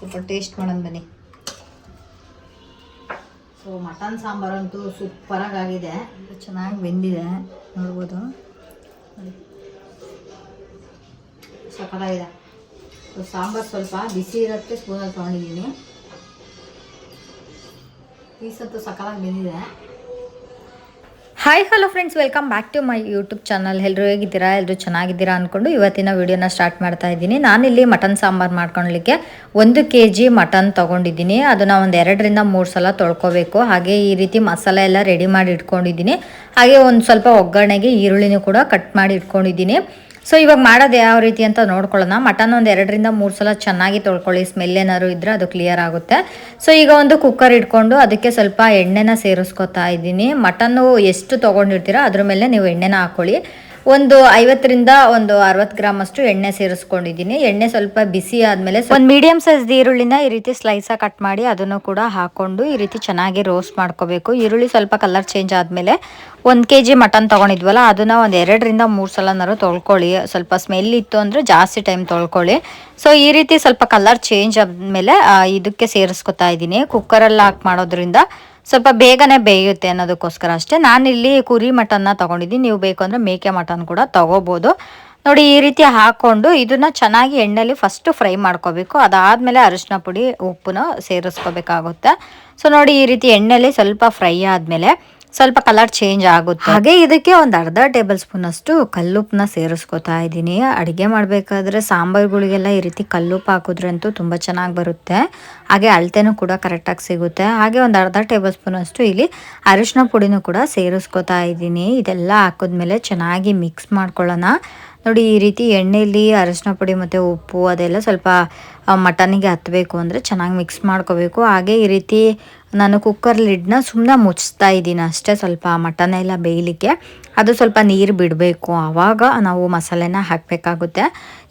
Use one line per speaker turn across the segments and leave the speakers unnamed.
ಸ್ವಲ್ಪ ಟೇಸ್ಟ್ ಮಾಡೋಣ ಬನ್ನಿ. ಸೊ ಮಟನ್ ಸಾಂಬಾರಂತೂ ಸೂಪರಾಗಿ ಆಗಿದೆ ಚೆನ್ನಾಗಿ ಬೆಂದಿದೆ. ನೋಡ್ಬೋದು. ಸಕಲಾಗಿದೆ ಸೊ ಸಾಂಬಾರು ಸ್ವಲ್ಪ ಬಿಸಿ ಇರೋಕ್ಕೆ ಸ್ಪೂನಲ್ಲಿ ತೊಗೊಂಡಿದ್ದೀನಿ. ಪೀಸ್ ಅಂತೂ ಸಕಲಾಗಿ ಬೆಂದಿದೆ.
Hi hello friends welcome back to my YouTube channel ಎಲ್ಲರೂ ಹೇಗಿದ್ದೀರಾ? ಎಲ್ಲರೂ ಚೆನ್ನಾಗಿದ್ದೀರಾ ಅಂದ್ಕೊಂಡು ಇವತ್ತಿನ ವಿಡಿಯೋನ ಸ್ಟಾರ್ಟ್ ಮಾಡ್ತಾ ಇದ್ದೀನಿ. ನಾನಿಲ್ಲಿ ಮಟನ್ ಸಾಂಬಾರು ಮಾಡ್ಕೊಳ್ಲಿಕ್ಕೆ ಒಂದು ಕೆ ಜಿ ಮಟನ್ ತೊಗೊಂಡಿದ್ದೀನಿ. ಅದನ್ನು ಒಂದು ಎರಡರಿಂದ ಮೂರು ಸಲ ತೊಳ್ಕೊಬೇಕು. ಹಾಗೆ ಈ ರೀತಿ ಮಸಾಲೆ ಎಲ್ಲ ರೆಡಿ ಮಾಡಿ ಇಟ್ಕೊಂಡಿದ್ದೀನಿ. ಹಾಗೆ ಒಂದು ಸ್ವಲ್ಪ ಒಗ್ಗರಣೆಗೆ ಈರುಳ್ಳಿನೂ ಕೂಡ ಕಟ್ ಮಾಡಿ ಇಟ್ಕೊಂಡಿದ್ದೀನಿ. ಸೊ ಇವಾಗ ಮಾಡೋದು ಯಾವ ರೀತಿ ಅಂತ ನೋಡ್ಕೊಳ್ಳೋಣ. ಮಟನ್ ಒಂದು ಎರಡರಿಂದ ಮೂರು ಸಲ ಚೆನ್ನಾಗಿ ತೊಳ್ಕೊಳ್ಳಿ. ಸ್ಮೆಲ್ ಏನಾದ್ರು ಇದ್ರೆ ಅದು ಕ್ಲಿಯರ್ ಆಗುತ್ತೆ. ಸೊ ಈಗ ಒಂದು ಕುಕ್ಕರ್ ಇಟ್ಕೊಂಡು ಅದಕ್ಕೆ ಸ್ವಲ್ಪ ಎಣ್ಣೆನ ಸೇರಿಸ್ಕೊತಾ ಇದ್ದೀನಿ. ಮಟನ್ನು ಎಷ್ಟು ತೊಗೊಂಡಿರ್ತೀರೋ ಅದ್ರ ಮೇಲೆ ನೀವು ಎಣ್ಣೆನ ಹಾಕೊಳ್ಳಿ. ಒಂದು ಐವತ್ತರಿಂದ ಒಂದು ಅರವತ್ತು ಗ್ರಾಮ್ ಅಷ್ಟು ಎಣ್ಣೆ ಸೇರಿಸ್ಕೊಂಡಿದ್ದೀನಿ. ಎಣ್ಣೆ ಸ್ವಲ್ಪ ಬಿಸಿ ಆದಮೇಲೆ ಒಂದು ಮೀಡಿಯಂ ಸೈಜ್ ಈರುಳ್ಳಿನ ಈ ರೀತಿ ಸ್ಲೈಸಾಗಿ ಕಟ್ ಮಾಡಿ ಅದನ್ನು ಕೂಡ ಹಾಕೊಂಡು ಈ ರೀತಿ ಚೆನ್ನಾಗಿ ರೋಸ್ಟ್ ಮಾಡ್ಕೋಬೇಕು. ಈರುಳ್ಳಿ ಸ್ವಲ್ಪ ಕಲರ್ ಚೇಂಜ್ ಆದಮೇಲೆ ಒಂದು ಕೆ ಜಿ ಮಟನ್ ತಗೊಂಡಿದ್ವಲ್ಲ, ಅದನ್ನು ಒಂದು ಎರಡರಿಂದ ಮೂರು ಸಲನಾರು ತೊಳ್ಕೊಳ್ಳಿ. ಸ್ವಲ್ಪ ಸ್ಮೆಲ್ ಇತ್ತು ಅಂದರೆ ಜಾಸ್ತಿ ಟೈಮ್ ತೊಳ್ಕೊಳ್ಳಿ. ಸೊ ಈ ರೀತಿ ಸ್ವಲ್ಪ ಕಲರ್ ಚೇಂಜ್ ಆದಮೇಲೆ ಇದಕ್ಕೆ ಸೇರಿಸ್ಕೊತಾ ಇದ್ದೀನಿ. ಕುಕ್ಕರಲ್ಲಿ ಹಾಕಿ ಮಾಡೋದ್ರಿಂದ ಸ್ವಲ್ಪ ಬೇಗನೆ ಬೇಯುತ್ತೆ ಅನ್ನೋದಕ್ಕೋಸ್ಕರ ಅಷ್ಟೇ. ನಾನಿಲ್ಲಿ ಕುರಿ ಮಟನ್ನ ತೊಗೊಂಡಿದ್ದೀನಿ. ನೀವು ಬೇಕು ಅಂದರೆ ಮೇಕೆ ಮಟನ್ ಕೂಡ ತೊಗೋಬೋದು. ನೋಡಿ, ಈ ರೀತಿ ಹಾಕ್ಕೊಂಡು ಇದನ್ನ ಚೆನ್ನಾಗಿ ಎಣ್ಣೆಲಿ ಫಸ್ಟ್ ಫ್ರೈ ಮಾಡ್ಕೋಬೇಕು. ಅದಾದಮೇಲೆ ಅರಿಶಿನ ಪುಡಿ, ಉಪ್ಪನ್ನು ಸೇರಿಸ್ಕೋಬೇಕಾಗುತ್ತೆ. ಸೊ ನೋಡಿ, ಈ ರೀತಿ ಎಣ್ಣೆಲಿ ಸ್ವಲ್ಪ ಫ್ರೈ ಆದಮೇಲೆ ಸ್ವಲ್ಪ ಕಲರ್ ಚೇಂಜ್ ಆಗುತ್ತೆ. ಹಾಗೆ ಇದಕ್ಕೆ ಒಂದು ಅರ್ಧ ಟೇಬಲ್ ಸ್ಪೂನ್ ಅಷ್ಟು ಕಲ್ಲುಪ್ಪನ್ನ ಸೇರಿಸ್ಕೊತಾ ಇದ್ದೀನಿ. ಅಡುಗೆ ಮಾಡಬೇಕಾದ್ರೆ ಸಾಂಬಾರುಗಳಿಗೆಲ್ಲ ಈ ರೀತಿ ಕಲ್ಲುಪ್ಪು ಹಾಕಿದ್ರಂತೂ ತುಂಬ ಚೆನ್ನಾಗಿ ಬರುತ್ತೆ. ಹಾಗೆ ಅಳತೆನೂ ಕೂಡ ಕರೆಕ್ಟಾಗಿ ಸಿಗುತ್ತೆ. ಹಾಗೆ ಒಂದು ಅರ್ಧ ಟೇಬಲ್ ಸ್ಪೂನ್ ಅಷ್ಟು ಇಲ್ಲಿ ಅರಿಶಿನ ಪುಡಿನೂ ಕೂಡ ಸೇರಿಸ್ಕೊತಾ ಇದ್ದೀನಿ. ಇದೆಲ್ಲ ಹಾಕಿದ್ಮೇಲೆ ಚೆನ್ನಾಗಿ ಮಿಕ್ಸ್ ಮಾಡ್ಕೊಳ್ಳೋಣ. ನೋಡಿ, ಈ ರೀತಿ ಎಣ್ಣೆಯಲ್ಲಿ ಅರಿಶಿನ ಪುಡಿ ಮತ್ತು ಉಪ್ಪು ಅದೆಲ್ಲ ಸ್ವಲ್ಪ ಮಟನಿಗೆ ಹತ್ತಬೇಕು ಅಂದರೆ ಚೆನ್ನಾಗಿ ಮಿಕ್ಸ್ ಮಾಡ್ಕೋಬೇಕು. ಹಾಗೆ ಈ ರೀತಿ ನಾನು ಕುಕ್ಕರ್ ಲಿಡ್ನ ಸುಮ್ಮನೆ ಮುಚ್ತಾ ಇದ್ದೀನಿ ಅಷ್ಟೇ ಸ್ವಲ್ಪ, ಮಟನ್ ಎಲ್ಲ ಬೇಯಲಿಕ್ಕೆ. ಅದು ಸ್ವಲ್ಪ ನೀರು ಬಿಡಬೇಕು. ಆವಾಗ ನಾವು ಮಸಾಲೆನ ಹಾಕಬೇಕಾಗುತ್ತೆ.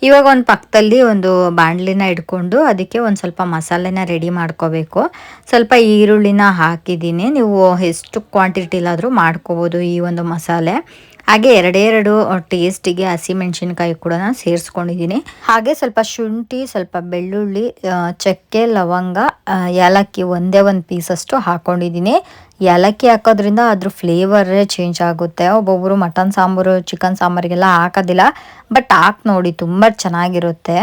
ಇವಾಗ ಒಂದು ಪಕ್ಕದಲ್ಲಿ ಒಂದು ಬಾಣಲಿನ ಇಟ್ಕೊಂಡು ಅದಕ್ಕೆ ಒಂದು ಸ್ವಲ್ಪ ಮಸಾಲೆನ ರೆಡಿ ಮಾಡ್ಕೋಬೇಕು. ಸ್ವಲ್ಪ ಈರುಳ್ಳಿನ ಹಾಕಿದ್ದೀನಿ. ನೀವು ಎಷ್ಟು ಕ್ವಾಂಟಿಟಿಲಾದರೂ ಮಾಡ್ಕೋಬೋದು ಈ ಒಂದು ಮಸಾಲೆ. ಹಾಗೆ ಎರಡೆರಡು ಟೇಸ್ಟಿಗೆ ಹಸಿಮೆಣಸಿನ್ಕಾಯಿ ಕೂಡ ನಾನು ಸೇರಿಸ್ಕೊಂಡಿದ್ದೀನಿ. ಹಾಗೆ ಸ್ವಲ್ಪ ಶುಂಠಿ, ಸ್ವಲ್ಪ ಬೆಳ್ಳುಳ್ಳಿ ಚಕ್ಕೆ, ಲವಂಗ ಏಲಕ್ಕಿ ಒಂದೇ ಒಂದು ಪೀಸಷ್ಟು ಹಾಕ್ಕೊಂಡಿದ್ದೀನಿ ಏಲಕ್ಕಿ ಹಾಕೋದ್ರಿಂದ ಅದ್ರ ಫ್ಲೇವರೇ ಚೇಂಜ್ ಆಗುತ್ತೆ. ಒಬ್ಬೊಬ್ಬರು ಮಟನ್ ಸಾಂಬಾರು ಚಿಕನ್ ಸಾಂಬಾರಿಗೆಲ್ಲ ಹಾಕೋದಿಲ್ಲ ಬಟ್ ಹಾಕಿ ನೋಡಿ ತುಂಬ ಚೆನ್ನಾಗಿರುತ್ತೆ.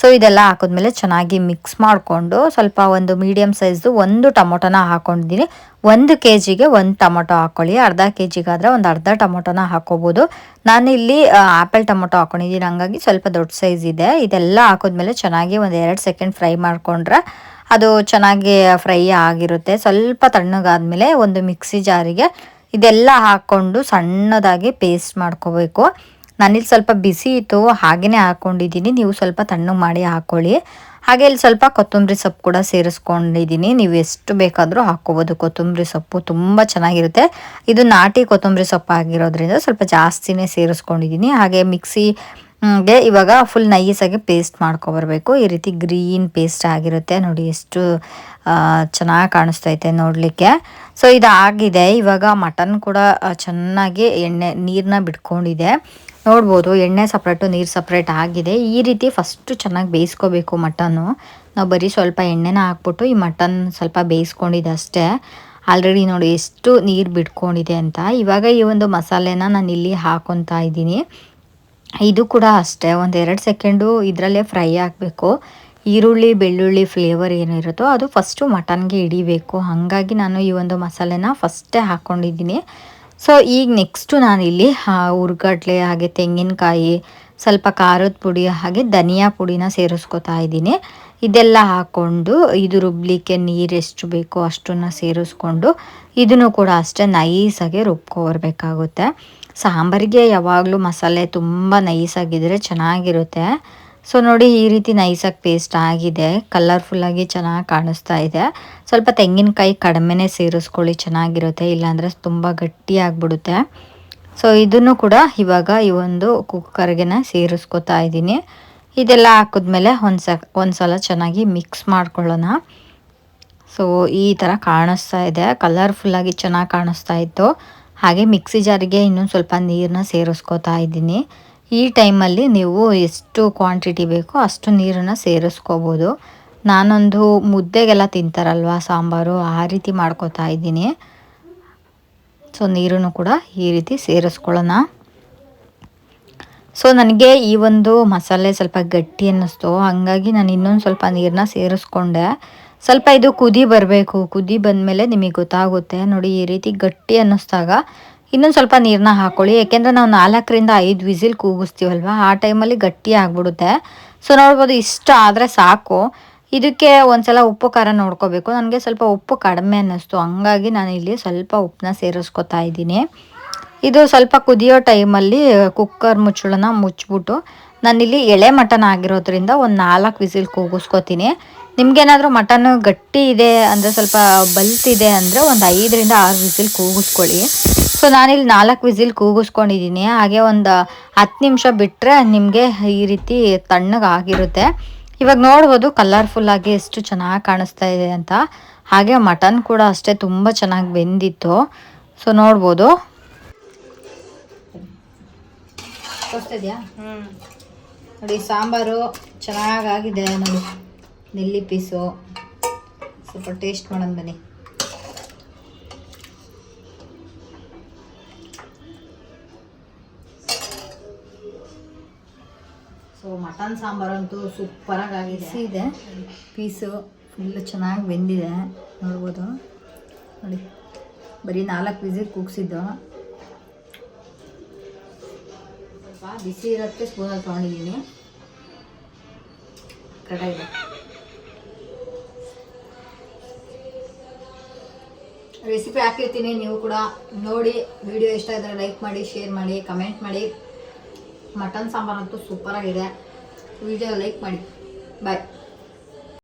ಸೊ ಇದೆಲ್ಲ ಹಾಕಿದ್ಮೇಲೆ ಚೆನ್ನಾಗಿ ಮಿಕ್ಸ್ ಮಾಡಿಕೊಂಡು ಸ್ವಲ್ಪ ಒಂದು ಮೀಡಿಯಮ್ ಸೈಜ್ದು ಒಂದು ಟೊಮೊಟೊನ ಹಾಕೊಂಡಿದ್ದೀನಿ. ಒಂದು ಕೆ ಜಿಗೆ ಒಂದು ಟೊಮೊಟೊ ಹಾಕ್ಕೊಳ್ಳಿ ಅರ್ಧ ಕೆ ಜಿಗಾದರೆ ಒಂದು ಅರ್ಧ ಟೊಮೊಟೊನ ಹಾಕೋಬೋದು. ನಾನು ಇಲ್ಲಿ ಆ್ಯಪಲ್ ಟೊಮೊಟೊ ಹಾಕೊಂಡಿದ್ದೀನಿ. ಹಂಗಾಗಿ ಸ್ವಲ್ಪ ದೊಡ್ಡ ಸೈಜ್ ಇದೆ. ಇದೆಲ್ಲ ಹಾಕಿದ್ಮೇಲೆ ಚೆನ್ನಾಗಿ ಒಂದು ಎರಡು ಸೆಕೆಂಡ್ ಫ್ರೈ ಮಾಡಿಕೊಂಡ್ರೆ ಅದು ಚೆನ್ನಾಗಿ ಫ್ರೈ ಆಗಿರುತ್ತೆ. ಸ್ವಲ್ಪ ತಣ್ಣಗಾದ್ಮೇಲೆ ಒಂದು ಮಿಕ್ಸಿ ಜಾರಿಗೆ ಇದೆಲ್ಲ ಹಾಕ್ಕೊಂಡು ಸಣ್ಣದಾಗಿ ಪೇಸ್ಟ್ ಮಾಡ್ಕೋಬೇಕು. ನಾನಿಲ್ಲಿ ಸ್ವಲ್ಪ ಬಿಸಿ ಇತ್ತು ಹಾಗೆಯೇ ಹಾಕ್ಕೊಂಡಿದ್ದೀನಿ ನೀವು ಸ್ವಲ್ಪ ತಣ್ಣಗೆ ಮಾಡಿ ಹಾಕ್ಕೊಳ್ಳಿ ಹಾಗೆ ಇಲ್ಲಿ ಸ್ವಲ್ಪ ಕೊತ್ತಂಬರಿ ಸೊಪ್ಪು ಕೂಡ ಸೇರಿಸ್ಕೊಂಡಿದ್ದೀನಿ. ನೀವು ಎಷ್ಟು ಬೇಕಾದರೂ ಹಾಕ್ಕೋಬೋದು. ಕೊತ್ತಂಬರಿ ಸೊಪ್ಪು ತುಂಬ ಚೆನ್ನಾಗಿರುತ್ತೆ. ಇದು ನಾಟಿ ಕೊತ್ತಂಬರಿ ಸೊಪ್ಪು ಆಗಿರೋದ್ರಿಂದ ಸ್ವಲ್ಪ ಜಾಸ್ತಿನೇ ಸೇರಿಸ್ಕೊಂಡಿದ್ದೀನಿ. ಹಾಗೆ ಮಿಕ್ಸಿ ಗೆ ಇವಾಗ ಫುಲ್ ನೈಸಾಗಿ ಪೇಸ್ಟ್ ಮಾಡ್ಕೊಬರ್ಬೇಕು. ಈ ರೀತಿ ಗ್ರೀನ್ ಪೇಸ್ಟ್ ಆಗಿರುತ್ತೆ. ನೋಡಿ ಎಷ್ಟು ಚೆನ್ನಾಗಿ ಕಾಣಿಸ್ತೈತೆ ನೋಡಲಿಕ್ಕೆ. ಸೊ ಇದಾಗಿದೆ. ಇವಾಗ ಮಟನ್ ಕೂಡ ಚೆನ್ನಾಗಿ ಎಣ್ಣೆ ನೀರನ್ನ ಬಿಟ್ಕೊಂಡಿದೆ. ನೋಡ್ಬೋದು, ಎಣ್ಣೆ ಸಪ್ರೇಟು ನೀರು ಸಪ್ರೇಟ್ ಆಗಿದೆ. ಈ ರೀತಿ ಫಸ್ಟು ಚೆನ್ನಾಗಿ ಬೇಯಿಸ್ಕೋಬೇಕು ಮಟನ್ನು ನಾವು ಬರೀ ಸ್ವಲ್ಪ ಎಣ್ಣೆನ ಹಾಕ್ಬಿಟ್ಟು ಈ ಮಟನ್ ಸ್ವಲ್ಪ ಬೇಯಿಸ್ಕೊಂಡಿದೆ ಅಷ್ಟೇ. ಆಲ್ರೆಡಿ ನೋಡಿ ಎಷ್ಟು ನೀರು ಬಿಟ್ಕೊಂಡಿದೆ ಅಂತ. ಇವಾಗ ಈ ಒಂದು ಮಸಾಲೆನ ನಾನು ಇಲ್ಲಿ ಹಾಕೊತಾ ಇದ್ದೀನಿ. ಇದು ಕೂಡ ಅಷ್ಟೇ, ಒಂದು ಎರಡು ಸೆಕೆಂಡು ಇದರಲ್ಲೇ ಫ್ರೈ ಆಗಬೇಕು. ಈರುಳ್ಳಿ, ಬೆಳ್ಳುಳ್ಳಿ ಫ್ಲೇವರ್ ಏನಿರುತ್ತೋ ಅದು ಫಸ್ಟು ಮಟನ್ಗೆ ಹಿಡಿಬೇಕು. ಹಾಗಾಗಿ ನಾನು ಈ ಒಂದು ಮಸಾಲೆನ ಫಸ್ಟೇ ಹಾಕ್ಕೊಂಡಿದ್ದೀನಿ ಸೊ ಈಗ ನೆಕ್ಸ್ಟು ನಾನಿಲ್ಲಿ ಹುರ್ಗಡ್ಲೆ, ಹಾಗೆ ತೆಂಗಿನಕಾಯಿ, ಸ್ವಲ್ಪ ಖಾರದ ಪುಡಿ, ಹಾಗೆ ಧನಿಯಾ ಪುಡಿನ ಸೇರಿಸ್ಕೊತಾ ಇದ್ದೀನಿ. ಇದೆಲ್ಲ ಹಾಕ್ಕೊಂಡು ಇದು ರುಬ್ಲಿಕ್ಕೆ ನೀರು ಎಷ್ಟು ಬೇಕೋ ಅಷ್ಟನ್ನು ಸೇರಿಸ್ಕೊಂಡು ಇದನ್ನು ಕೂಡ ಅಷ್ಟೇ ನೈಸಾಗಿ ರುಬ್ಕೊಬರ್ಬೇಕಾಗುತ್ತೆ. ಸಾಂಬಾರಿಗೆ ಯಾವಾಗಲೂ ಮಸಾಲೆ ತುಂಬ ನೈಸಾಗಿದ್ದರೆ ಚೆನ್ನಾಗಿರುತ್ತೆ. ಸೊ ನೋಡಿ ಈ ರೀತಿ ನೈಸಾಗಿ ಪೇಸ್ಟ್ ಆಗಿದೆ. ಕಲರ್ಫುಲ್ಲಾಗಿ ಚೆನ್ನಾಗಿ ಕಾಣಿಸ್ತಾ ಇದೆ. ಸ್ವಲ್ಪ ತೆಂಗಿನಕಾಯಿ ಕಡಿಮೆನೇ ಸೇರಿಸ್ಕೊಳ್ಳಿ, ಚೆನ್ನಾಗಿರುತ್ತೆ. ಇಲ್ಲಾಂದರೆ ತುಂಬ ಗಟ್ಟಿ ಆಗಿಬಿಡುತ್ತೆ. ಸೊ ಇದನ್ನು ಕೂಡ ಇವಾಗ ಈ ಒಂದು ಕುಕ್ಕರ್ಗೆ ಸೇರಿಸ್ಕೊತಾ ಇದ್ದೀನಿ. ಇದೆಲ್ಲ ಹಾಕಿದ್ಮೇಲೆ ಒಂದು ಸ ಒಂದು ಸಲ ಚೆನ್ನಾಗಿ ಮಿಕ್ಸ್ ಮಾಡ್ಕೊಳ್ಳೋಣ. ಸೊ ಈ ಥರ ಕಾಣಿಸ್ತಾ ಇದೆ. ಕಲರ್ಫುಲ್ಲಾಗಿ ಚೆನ್ನಾಗಿ ಕಾಣಿಸ್ತಾ ಇತ್ತು. ಹಾಗೆ ಮಿಕ್ಸಿ ಜಾರಿಗೆ ಇನ್ನೊಂದು ಸ್ವಲ್ಪ ನೀರನ್ನ ಸೇರಿಸ್ಕೋತಾ ಇದ್ದೀನಿ. ಈ ಟೈಮಲ್ಲಿ ನೀವು ಎಷ್ಟು ಕ್ವಾಂಟಿಟಿ ಬೇಕೋ ಅಷ್ಟು ನೀರನ್ನು ಸೇರಿಸ್ಕೋಬೋದು. ನಾನೊಂದು ಮುದ್ದೆಗೆಲ್ಲ ತಿಂತಾರಲ್ವ ಸಾಂಬಾರು, ಆ ರೀತಿ ಮಾಡ್ಕೋತಾ ಇದ್ದೀನಿ. ಸೊ ನೀರನ್ನು ಕೂಡ ಈ ರೀತಿ ಸೇರಿಸ್ಕೊಳ್ಳೋಣ. ಸೊ ನನಗೆ ಈ ಒಂದು ಮಸಾಲೆ ಸ್ವಲ್ಪ ಗಟ್ಟಿ ಅನ್ನಿಸ್ತು. ಹಾಗಾಗಿ ನಾನು ಇನ್ನೊಂದು ಸ್ವಲ್ಪ ನೀರನ್ನ ಸೇರಿಸ್ಕೊಂಡೆ. ಸ್ವಲ್ಪ ಇದು ಕುದಿ ಬರಬೇಕು. ಕುದಿ ಬಂದಮೇಲೆ ನಿಮಗೆ ಗೊತ್ತಾಗುತ್ತೆ. ನೋಡಿ, ಈ ರೀತಿ ಗಟ್ಟಿ ಅನ್ನಿಸ್ದಾಗ ಇನ್ನೊಂದು ಸ್ವಲ್ಪ ನೀರನ್ನ ಹಾಕೊಳ್ಳಿ. ಯಾಕೆಂದರೆ ನಾವು ನಾಲ್ಕರಿಂದ ಐದು ವಿಸಿಲ್ ಕೂಗಿಸ್ತೀವಲ್ವ? ಆ ಟೈಮಲ್ಲಿ ಗಟ್ಟಿ ಆಗಿಬಿಡುತ್ತೆ. ಸೊ ನೋಡ್ಬೋದು, ಇಷ್ಟ ಆದರೆ ಸಾಕು. ಇದಕ್ಕೆ ಒಂದ್ಸಲ ಉಪ್ಪು, ಖಾರ ನೋಡ್ಕೋಬೇಕು. ನನಗೆ ಸ್ವಲ್ಪ ಉಪ್ಪು ಕಡಿಮೆ ಅನ್ನಿಸ್ತು. ಹಂಗಾಗಿ ನಾನು ಇಲ್ಲಿ ಸ್ವಲ್ಪ ಉಪ್ಪನ್ನ ಸೇರಿಸ್ಕೊತಾ ಇದ್ದೀನಿ. ಇದು ಸ್ವಲ್ಪ ಕುದಿಯೋ ಟೈಮಲ್ಲಿ ಕುಕ್ಕರ್ ಮುಚ್ಚಳನ ಮುಚ್ಚಿಬಿಟ್ಟು ನಾನಿಲ್ಲಿ ಎಳೆ ಮಟನ್ ಆಗಿರೋದ್ರಿಂದ ಒಂದು ನಾಲ್ಕು ವಿಸಿಲ್ ಕೂಗಿಸ್ಕೊತೀನಿ. ನಿಮ್ಗೇನಾದರೂ ಮಟನ್ ಗಟ್ಟಿ ಇದೆ ಅಂದರೆ ಸ್ವಲ್ಪ ಬಲ್ತಿದೆ ಅಂದರೆ ಒಂದು ಐದರಿಂದ ಆರು ವಿಸಿಲ್ ಕೂಗಿಸ್ಕೊಳ್ಳಿ. ಸೊ ನಾನಿಲ್ಲಿ ನಾಲ್ಕು ವಿಸಿಲ್ ಕೂಗಿಸ್ಕೊಂಡಿದ್ದೀನಿ. ಹಾಗೆ ಒಂದು ಹತ್ತು ನಿಮಿಷ ಬಿಟ್ಟರೆ ನಿಮಗೆ ಈ ರೀತಿ ತಣ್ಣಗೆ ಆಗಿರುತ್ತೆ. ಇವಾಗ ನೋಡ್ಬೋದು ಕಲರ್ಫುಲ್ಲಾಗಿ ಎಷ್ಟು ಚೆನ್ನಾಗಿ ಕಾಣಿಸ್ತಾ ಇದೆ ಅಂತ. ಹಾಗೆ ಮಟನ್ ಕೂಡ ಅಷ್ಟೇ ತುಂಬ ಚೆನ್ನಾಗಿ ಬೆಂದಿತ್ತು. ಸೊ ನೋಡ್ಬೋದು.
ತೋರಿಸ್ತಿದ್ಯಾ? ನೋಡಿ ಸಾಂಬಾರು ಚೆನ್ನಾಗಾಗಿದೆ ನೋಡಿ. ನೆಲ್ಲಿ ಪೀಸು. ಸ್ವಲ್ಪ ಟೇಸ್ಟ್ ಮಾಡೋಣ ಬನ್ನಿ. ಸೊ ಮಟನ್ ಸಾಂಬಾರಂತೂ ಸೂಪರಾಗಿ ಆಗಿದೆ ಇದೆ. ಪೀಸು ಫುಲ್ ಚೆನ್ನಾಗಿ ಬೆಂದಿದೆ. ನೋಡ್ಬೋದು. ನೋಡಿ ಬರೀ ನಾಲ್ಕು ವಿಸಿಲ್ ಕೂಗ್ಸಿದ್ದು. ಬಿಸಿ ಇರೋಕ್ಕೆ ಸ್ಪೂನಲ್ಲಿ ತೊಗೊಂಡಿದ್ದೀನಿ. ಕಡಾಯಿಗೆ ರೆಸಿಪಿ ಹಾಕಿರ್ತೀನಿ, ನೀವು ಕೂಡ ನೋಡಿ ವಿಡಿಯೋ ಇಷ್ಟ ಇದ್ದರೆ ಲೈಕ್ ಮಾಡಿ ಶೇರ್ ಮಾಡಿ ಕಮೆಂಟ್ ಮಾಡಿ. ಮಟನ್ ಸಾಂಬಾರಂತೂ ಸೂಪರಾಗಿದೆ ವಿಡಿಯೋ ಲೈಕ್ ಮಾಡಿ. ಬಾಯ್